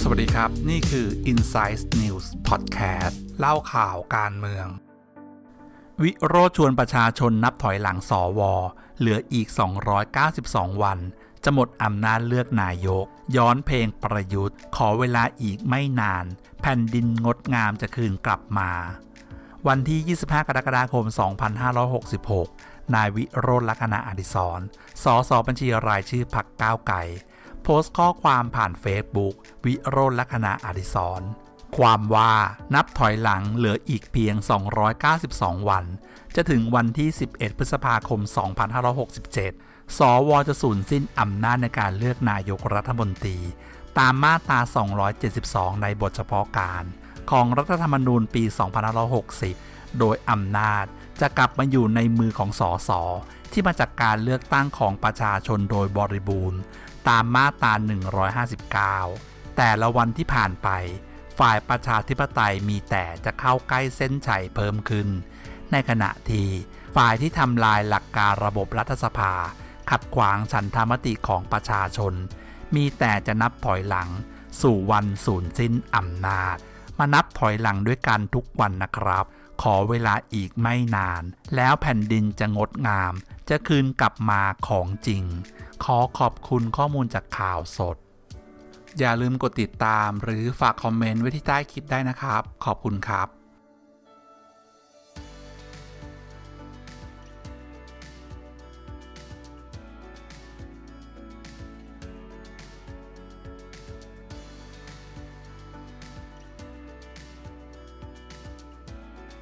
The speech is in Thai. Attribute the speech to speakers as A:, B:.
A: สวัสดีครับ นี่คือ Insight News Podcast เล่าข่าวการเมือง วิโรจน์ชวนประชาชนนับถอยหลังสอวอเหลืออีก 292 วัน จะหมดอำนาจเลือกนายก ย้อนเพลงประยุทธ์ ขอเวลาอีกไม่นาน แผ่นดินงดงามจะคืนกลับมา วันที่ 25 กรกฎาคม 2566 นายวิโรจน์ลักษณะอดิศรสสบัญชีรายชื่อพักก้าวไก่โพสต์ข้อความผ่านเฟซบุ๊กวิโรจน์ลักษณะอดิศรความว่านับถอยหลังเหลืออีกเพียง 292 วัน จะถึงวันที่ 11 พฤษภาคม 2567 สวจะสูญสิ้นอำนาจในการเลือกนายกรัฐมนตรี ตามมาตรา 272 ในบทเฉพาะการ ของรัฐธรรมนูญปี 2560 โดยอำนาจ จะกลับมาอยู่ในมือของสสที่มาจากการเลือกตั้งของประชาชนโดยบริบูรณ์ ตามมาตรา 159 แต่ละวันที่ผ่านไป ฝ่ายประชาธิปไตยมีแต่จะเข้าใกล้เส้นชัยเพิ่มขึ้น ในขณะที่ฝ่ายที่ทำลายหลักการระบบรัฐสภา ขัดขวางฉันทามติของประชาชน มีแต่จะนับถอยหลัง สู่วันสูญสิ้นอำนาจ มานับถอยหลังด้วยกันทุกวันนะครับ ขอเวลาอีกไม่นาน แล้วแผ่นดินจะงดงาม จะคืนกลับมาของจริง ขอขอบคุณข้อมูลจากข่าวสด อย่าลืมกดติดตามหรือฝากคอมเมนต์ไว้ที่ใต้คลิปได้นะครับ ขอบคุณครับ